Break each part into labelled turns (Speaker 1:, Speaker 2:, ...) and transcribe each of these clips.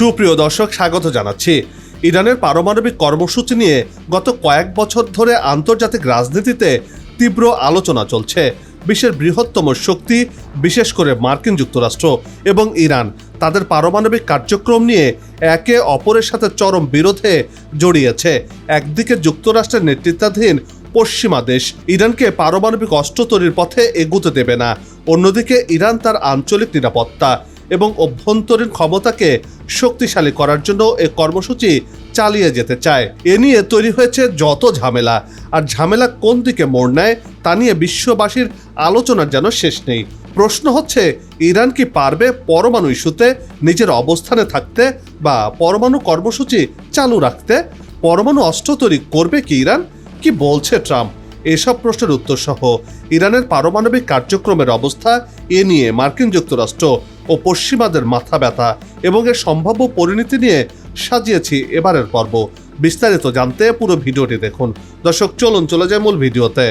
Speaker 1: সুপ্রিয় দর্শক, স্বাগত জানাচ্ছি। ইরানের পারমাণবিক কর্মসূচি নিয়ে গত কয়েক বছর ধরে আন্তর্জাতিক রাজনীতিতে তীব্র আলোচনা চলছে। বিশ্বের বৃহত্তম শক্তি, বিশেষ করে মার্কিন যুক্তরাষ্ট্র এবং ইরান, তাদের পারমাণবিক কার্যক্রম নিয়ে একে অপরের সাথে চরম বিরোধে জড়িয়েছে। একদিকে যুক্তরাষ্ট্রের নেতৃত্বাধীন পশ্চিমা দেশ, ইরানকে পারমাণবিক অস্ত্র তৈরির পথে এগুতে দেবে না। অন্যদিকে ইরান তার আঞ্চলিক নিরাপত্তা এবং অভ্যন্তরীণ ক্ষমতাকে শক্তিশালী করার জন্য এ কর্মসূচি চালিয়ে যেতে চায়। এ নিয়ে তৈরি হয়েছে যত ঝামেলা। আর ঝামেলা কোন দিকে মোড় নেয় তা নিয়ে বিশ্ববাসীর আলোচনার যেন শেষ নেই। প্রশ্ন হচ্ছে, ইরান কি পারবে পরমাণু ইস্যুতে নিজের অবস্থানে থাকতে বা পরমাণু কর্মসূচি চালু রাখতে? পরমাণু অস্ত্র তৈরি করবে কি ইরান? কি বলছে ট্রাম্প? এসব প্রশ্নের উত্তর সহ। ইরানের পারমাণবিক কার্যক্রমের অবস্থা এ নিয়ে মার্কিন যুক্তরাষ্ট্র ও পশ্চিমাদের মাথা ব্যথা এবং এর সম্ভাব্য পরিণতি নিয়ে সাজিয়েছি এবারের পর্ব। বিস্তারিত জানতে পুরো ভিডিওটি দেখুন। দর্শক, চলুন, চলে যায় মূল ভিডিওতে।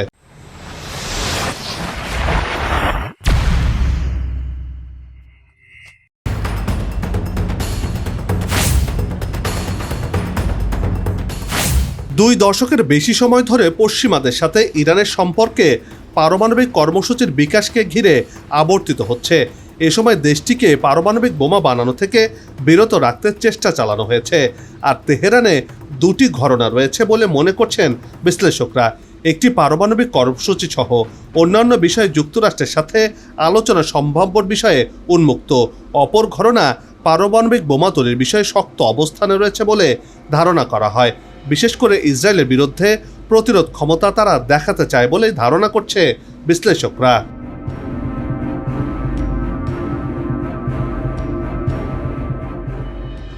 Speaker 1: দুই দশকের বেশি সময় ধরে পশ্চিমাদের সাথে ইরানের সম্পর্কে পারমাণবিক কর্মসূচির বিকাশকে ঘিরে আবর্তিত হচ্ছে। এ সময় দেশটিকে পারমাণবিক বোমা বানানো থেকে বিরত রাখতে চেষ্টা চালানো হয়েছে। আর তেহরানে দুটি ঘটনা রয়েছে বলে মনে করছেন বিশ্লেষকরা। একটি পারমাণবিক কর্মসূচি সহ অন্যান্য বিষয়ে যুক্তরাষ্ট্রের সাথে আলোচনা সম্ভাব্য বিষয়ে উন্মুক্ত। অপর ঘটনা, পারমাণবিক বোমা তৈরির বিষয়ে শক্ত অবস্থানে রয়েছে বলে ধারণা করা হয়। বিশেষ করে ইসরায়েলের বিরুদ্ধে প্রতিরোধ ক্ষমতা তারা দেখাতে চায় বলে ধারণা করছে বিশ্লেষকরা।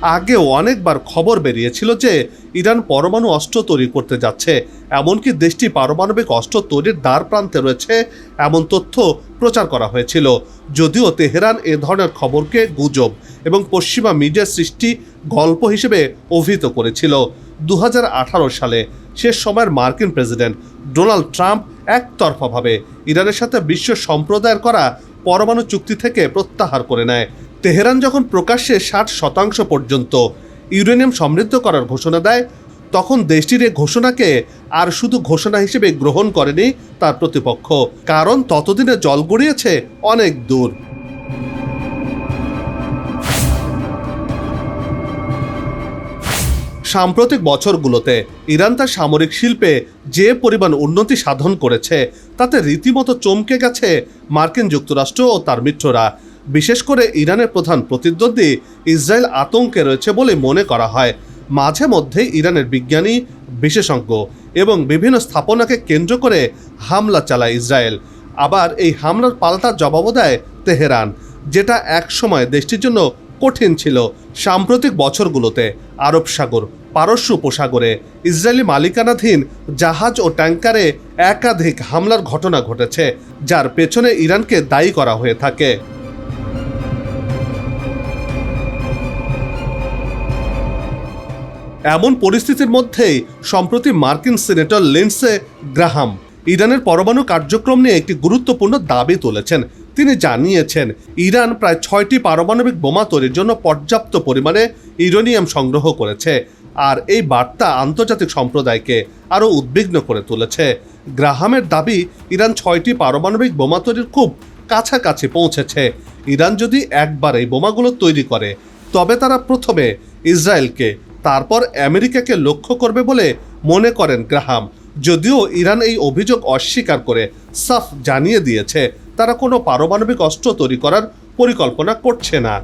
Speaker 1: আগেও অনেকবার খবর বেরিয়েছিল যে ইরান পরমাণু অস্ত্র তৈরি করতে যাচ্ছে, এমনকি দেশটি পারমাণবিক অস্ত্র তৈরির দ্বার প্রান্তে রয়েছে এমন তথ্য প্রচার করা হয়েছিল। যদিও তেহরান এ ধরনের খবরকে গুজব এবং পশ্চিমা মিডিয়া সৃষ্টি গল্প হিসেবে অভিহিত করেছিল। দু হাজার আঠারো সালে শেষ সময়ের মার্কিন প্রেসিডেন্ট ডোনাল্ড ট্রাম্প একতরফাভাবে ইরানের সাথে বিশ্ব সম্প্রদায়ের করা পরমাণু চুক্তি থেকে প্রত্যাহার করে নেয়। তেহরান যখন প্রকাশ্যে ষাট শতাংশ পর্যন্ত ইউরেনিয়াম সমৃদ্ধ করার ঘোষণা দেয়, তখন দেশটির এই ঘোষণাকে আর শুধু ঘোষণা হিসেবে গ্রহণ করেনি তার প্রতিপক্ষ, কারণ ততদিনে জল গড়িয়েছে অনেক দূর। সাম্প্রতিক বছরগুলোতে ইরান তার সামরিক শিল্পে যে পরিমাণ উন্নতি সাধন করেছে, তাতে রীতিমতো চমকে গেছে মার্কিন যুক্তরাষ্ট্র ও তার মিত্ররা। বিশেষ করে ইরানের প্রধান প্রতিদ্বন্দ্বী ইসরায়েল আতঙ্কে রয়েছে বলে মনে করা হয়। মাঝে মধ্যে ইরানের বিজ্ঞানী, বিশেষজ্ঞ এবং বিভিন্ন স্থাপনাকে কেন্দ্র করে হামলা চালায় ইসরায়েল। আবার এই হামলার পাল্টা জবাবও দেয় তেহরান, যেটা একসময় দেশটির জন্য কঠিন ছিল। সাম্প্রতিক বছরগুলোতে আরব সাগর, পারস্য উপসাগরে ইসরায়েলি মালিকানাধীন জাহাজ ও ট্যাঙ্কারে একাধিক হামলার ঘটনা ঘটেছে, যার পেছনে ইরানকে দায়ী করা হয়ে থাকে। এমন পরিস্থিতির মধ্যেই সম্প্রতি মার্কিন সিনেটর লিন্ডসে গ্রাহাম ইরানের পরমাণু কার্যক্রম নিয়ে একটি গুরুত্বপূর্ণ দাবি তুলেছেন। তিনি জানিয়েছেন, ইরান প্রায় ছয়টি পারমাণবিক বোমা তৈরির জন্য পর্যাপ্ত পরিমাণে ইউরেনিয়াম সংগ্রহ করেছে আর এই বার্তা আন্তর্জাতিক সম্প্রদায়কে আরও উদ্বিগ্ন করে তুলেছে। গ্রাহামের দাবি, ইরান ছয়টি পারমাণবিক বোমা তৈরির খুব কাছাকাছি পৌঁছেছে। ইরান যদি একবার এই বোমাগুলো তৈরি করে, তবে তারা প্রথমে ইসরায়েলকে তারপর আমেরিকাকে লক্ষ্য করবে বলে মনে করেন গ্রাহাম। যদিও ইরান এই অভিযোগ অস্বীকার করে, সাফ জানিয়ে দিয়েছে, তারা কোনো পারমাণবিক অস্ত্র তৈরি করার পরিকল্পনা করছে না।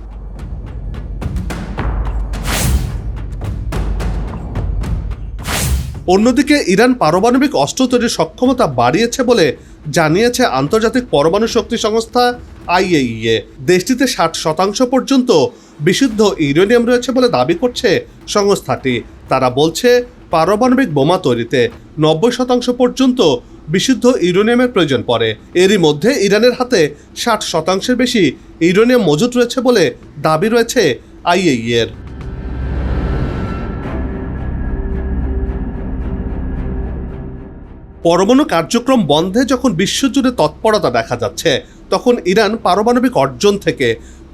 Speaker 1: অন্যদিকে ইরান পারমাণবিক অস্ত্র তৈরির সক্ষমতা বাড়িয়েছে বলে জানিয়েছে আন্তর্জাতিক পরমাণু শক্তি সংস্থা আইএইএ। দেশটিতে ষাট শতাংশ পর্যন্ত বিশুদ্ধ ইউরেনিয়াম রয়েছে বলে দাবি করছে সংস্থাটি। তারা বলছে, পারমাণবিক বোমা তৈরিতে নব্বই শতাংশ পর্যন্ত বিশুদ্ধ ইউরেনিয়ামের প্রয়োজন পড়ে। এরই মধ্যে ইরানের হাতে ষাট শতাংশের বেশি ইউরেনিয়াম মজুত রয়েছে বলে দাবি রয়েছে আইএইএর। পরমাণু কার্যক্রম বন্ধে যখন বিশ্বজুড়ে তৎপরতা দেখা যাচ্ছে, তখন ইরান পারমাণবিক অর্জন থেকে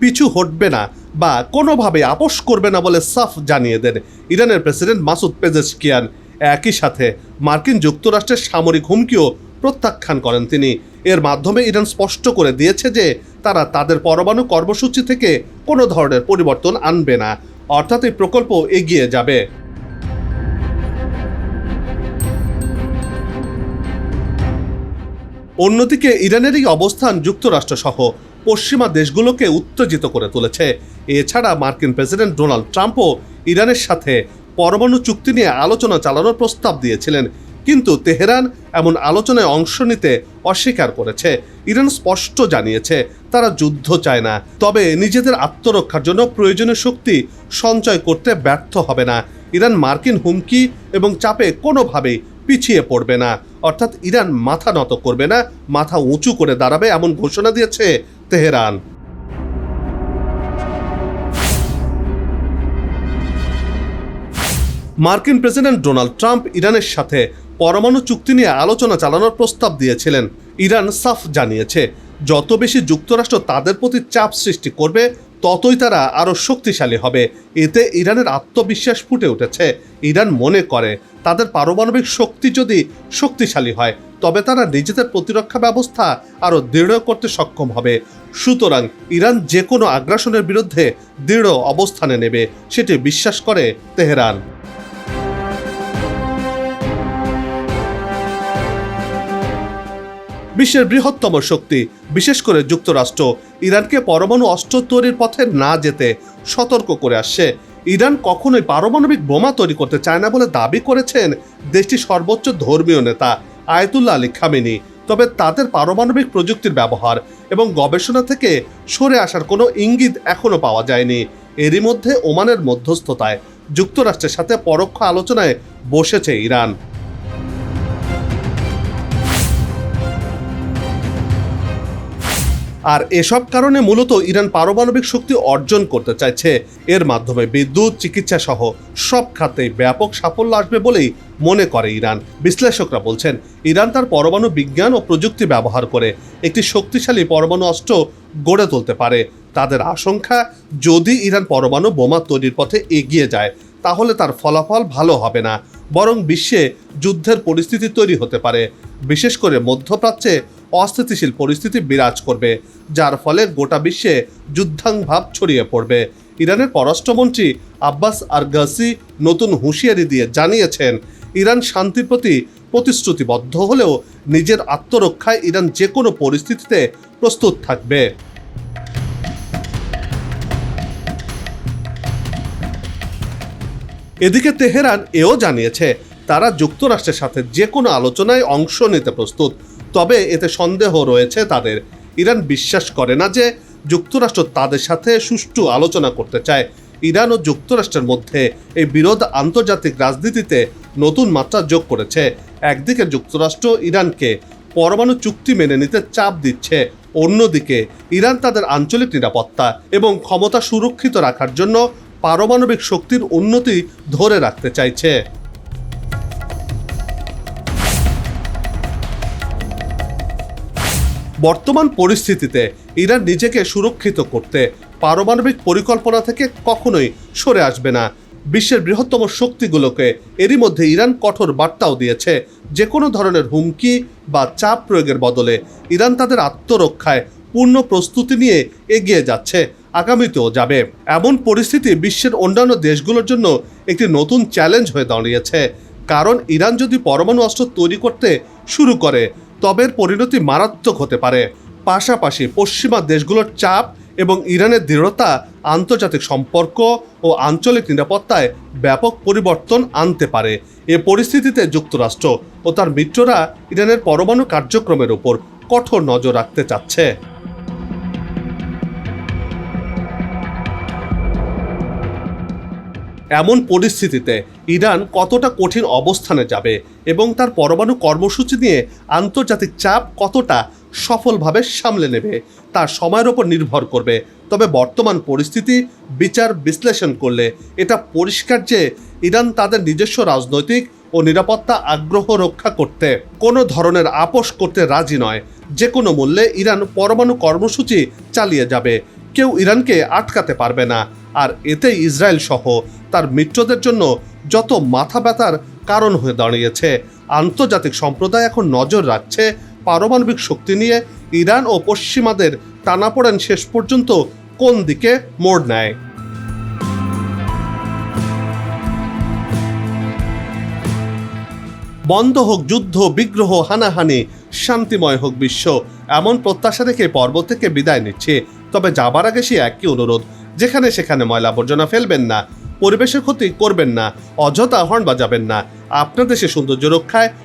Speaker 1: পিছু হটবে না বা কোনোভাবে আপোষ করবে না বলে সাফ জানিয়ে দেন ইরানের প্রেসিডেন্ট মাসুদ পেজেশকিয়ান। একই সাথে মার্কিন যুক্তরাষ্ট্রের সামরিক হুমকিও প্রত্যাখ্যান করেন তিনি। এর মাধ্যমে ইরান স্পষ্ট করে দিয়েছে যে তারা তাদের পরমাণু কর্মসূচি থেকে কোনো ধরনের পরিবর্তন আনবে না। অর্থাৎ এই প্রকল্প এগিয়ে যাবে। অন্যদিকে ইরানের এই অবস্থান যুক্তরাষ্ট্র সহ পশ্চিমা দেশগুলোকে উত্তেজিত করে তুলেছে। এছাড়া মার্কিন প্রেসিডেন্ট ডোনাল্ড ট্রাম্পও ইরানের সাথে পরমাণু চুক্তি নিয়ে আলোচনা চালানোর প্রস্তাব দিয়েছিলেন। কিন্তু তেহরান এমন আলোচনায় অংশ নিতে অস্বীকার করেছে। ইরান স্পষ্ট জানিয়েছে, তারা যুদ্ধ চায় না। তবে নিজেদের আত্মরক্ষার জন্য প্রয়োজনীয় শক্তি সঞ্চয় করতে ব্যর্থ হবে না। ইরান মার্কিন হুমকি এবং চাপে কোনোভাবেই পিছিয়ে পড়বে না। অর্থাৎ ইরান মাথা নত করবে না, মাথা উঁচু করে দাঁড়াবে এমন ঘোষণা দিয়েছে তেহরান। মার্কিন প্রেসিডেন্ট ডোনাল্ড ট্রাম্প ইরানের সাথে পরমাণু চুক্তি নিয়ে আলোচনা চালানোর প্রস্তাব দিয়েছিলেন। ইরান সাফ জানিয়েছে, যত বেশি যুক্তরাষ্ট্র তাদের প্রতি চাপ সৃষ্টি করবে, ততই তারা আরও শক্তিশালী হবে। এতে ইরানের আত্মবিশ্বাস ফুটে উঠেছে। ইরান মনে করে, তাদের পারমাণবিক শক্তি যদি শক্তিশালী হয়, তবে তারা নিজেদের প্রতিরক্ষা ব্যবস্থা আরও দৃঢ় করতে সক্ষম হবে। সুতরাং ইরান যে কোনো আগ্রাসনের বিরুদ্ধে দৃঢ় অবস্থানে নেবে, সেটি বিশ্বাস করে তেহরান। বিশ্বের বৃহত্তম শক্তি, বিশেষ করে যুক্তরাষ্ট্র, ইরানকে পরমাণু অস্ত্র তৈরির পথে না যেতে সতর্ক করে আসছে। ইরান কখনোই পারমাণবিক বোমা তৈরি করতে চায় না বলে দাবি করেছেন দেশটির সর্বোচ্চ ধর্মীয় নেতা আয়তুল্লাহ আলী খামেনি। তবে তাদের পারমাণবিক প্রযুক্তির ব্যবহার এবং গবেষণা থেকে সরে আসার কোনো ইঙ্গিত এখনও পাওয়া যায়নি। এরই মধ্যে ওমানের মধ্যস্থতায় যুক্তরাষ্ট্রের সাথে পরোক্ষ আলোচনায় বসেছে ইরান। আর এসব কারণে মূলত ইরান পারমাণবিক শক্তি অর্জন করতে চাইছে। এর মাধ্যমে বিদ্যুৎ চিকিৎসা সহ সব খাতেই ব্যাপক সাফল্য আসবে বলেই মনে করে ইরান। বিশ্লেষকরা বলছেন, ইরান তার পরমাণু বিজ্ঞান ও প্রযুক্তি ব্যবহার করে একটি শক্তিশালী পরমাণু অস্ত্র গড়ে তুলতে পারে। তাদের আশঙ্কা, যদি ইরান পরমাণু বোমা তৈরির পথে এগিয়ে যায়, তাহলে তার ফলাফল ভালো হবে না, বরং বিশ্বে যুদ্ধের পরিস্থিতি তৈরি হতে পারে। বিশেষ করে মধ্যপ্রাচ্যে অস্থিতিশীল পরিস্থিতি বিরাজ করবে, যার ফলে গোটা বিশ্বে যুদ্ধাংভাব ছড়িয়ে পড়বে। ইরানের পররাষ্ট্রমন্ত্রী আব্বাস আরগাসি নতুন হুঁশিয়ারি দিয়ে জানিয়েছেন ইরান শান্তির প্রতি প্রতিশ্রুতিবদ্ধ হলেও নিজের আত্মরক্ষায় ইরান যে কোনো পরিস্থিতিতে প্রস্তুত থাকবে। এদিকে তেহরান এও জানিয়েছে, তারা যুক্তরাষ্ট্রের সাথে যে কোনো আলোচনায় অংশ নিতে প্রস্তুত, তবে এতে সন্দেহ রয়েছে তাদের। ইরান বিশ্বাস করে না যে যুক্তরাষ্ট্র তাদের সাথে সুষ্ঠু আলোচনা করতে চায়। ইরান ও যুক্তরাষ্ট্রের মধ্যে এই বিরোধ আন্তর্জাতিক রাজনীতিতে নতুন মাত্রা যোগ করেছে। একদিকে যুক্তরাষ্ট্র ইরানকে পরমাণু চুক্তি মেনে নিতে চাপ দিচ্ছে, অন্যদিকে ইরান তাদের আঞ্চলিক নিরাপত্তা এবং ক্ষমতা সুরক্ষিত রাখার জন্য পারমাণবিক শক্তির উন্নতি ধরে রাখতে চাইছে। বর্তমান পরিস্থিতিতে ইরান নিজেকে সুরক্ষিত করতে পারমাণবিক পরিকল্পনা থেকে কখনোই সরে আসবে না। বিশ্বের বৃহত্তম শক্তিগুলোকে এরই মধ্যে ইরান কঠোর বার্তাও দিয়েছে। যে কোনো ধরনের হুমকি বা চাপ প্রয়োগের বদলে ইরান তাদের আত্মরক্ষায় পূর্ণ প্রস্তুতি নিয়ে এগিয়ে যাচ্ছে, আগামীতেও যাবে। এমন পরিস্থিতি বিশ্বের অন্যান্য দেশগুলোর জন্য একটি নতুন চ্যালেঞ্জ হয়ে দাঁড়িয়েছে। কারণ ইরান যদি পরমাণু অস্ত্র তৈরি করতে শুরু করে তবে পরিণতি মারাত্মক হতে পারে। পাশাপাশি পশ্চিমা দেশগুলোর চাপ এবং ইরানের দৃঢ়তা, আন্তর্জাতিক সম্পর্ক ও আঞ্চলিক নিরাপত্তায় ব্যাপক পরিবর্তন আনতে পারে। এ পরিস্থিতিতে যুক্তরাষ্ট্র ও তার মিত্ররা ইরানের পরমাণু কার্যক্রমের উপর কঠোর নজর রাখতে চাচ্ছে। এমন পরিস্থিতিতে ইরান কতটা কঠিন অবস্থানে যাবে এবং তার পরমাণু কর্মসূচি নিয়ে আন্তর্জাতিক চাপ কতটা সফলভাবে সামলে নেবে। তার সময়ের ওপর নির্ভর করবে। তবে বর্তমান পরিস্থিতি বিচার বিশ্লেষণ করলে এটা পরিষ্কার যে ইরান তাদের নিজস্ব রাজনৈতিক ও নিরাপত্তা আগ্রহ রক্ষা করতে কোনো ধরনের আপোষ করতে রাজি নয়। যে কোনো মূল্যে ইরান পরমাণু কর্মসূচি চালিয়ে যাবে। কেউ ইরানকে আটকাতে পারবে না। আর এতে ইসরায়েল সহ তার মিত্রদের জন্য যত মাথা ব্যথার কারণ হয়ে দাঁড়িয়েছে, আন্তর্জাতিক সম্প্রদায় এখন নজর রাখছে পারমাণবিক শক্তি নিয়ে ইরান ও পশ্চিমাদের টানাপোড়েন শেষ পর্যন্ত কোন দিকে মোড় নেয়? বন্ধ হোক যুদ্ধ, বিগ্রহ, হানাহানি, শান্তিময় হোক বিশ্ব, এমন প্রত্যাশা রেখে পর্ব থেকে বিদায় নিচ্ছে। তবে যাবার আগে সে একই অনুরোধ, যেখানে সেখানে ময়লা আবর্জনা ফেলবেন না, পরিবেশের ক্ষতি করবেন না, অযথা হর্ন বাজাবেন না। আপনার দেশে সৌন্দর্য রক্ষায়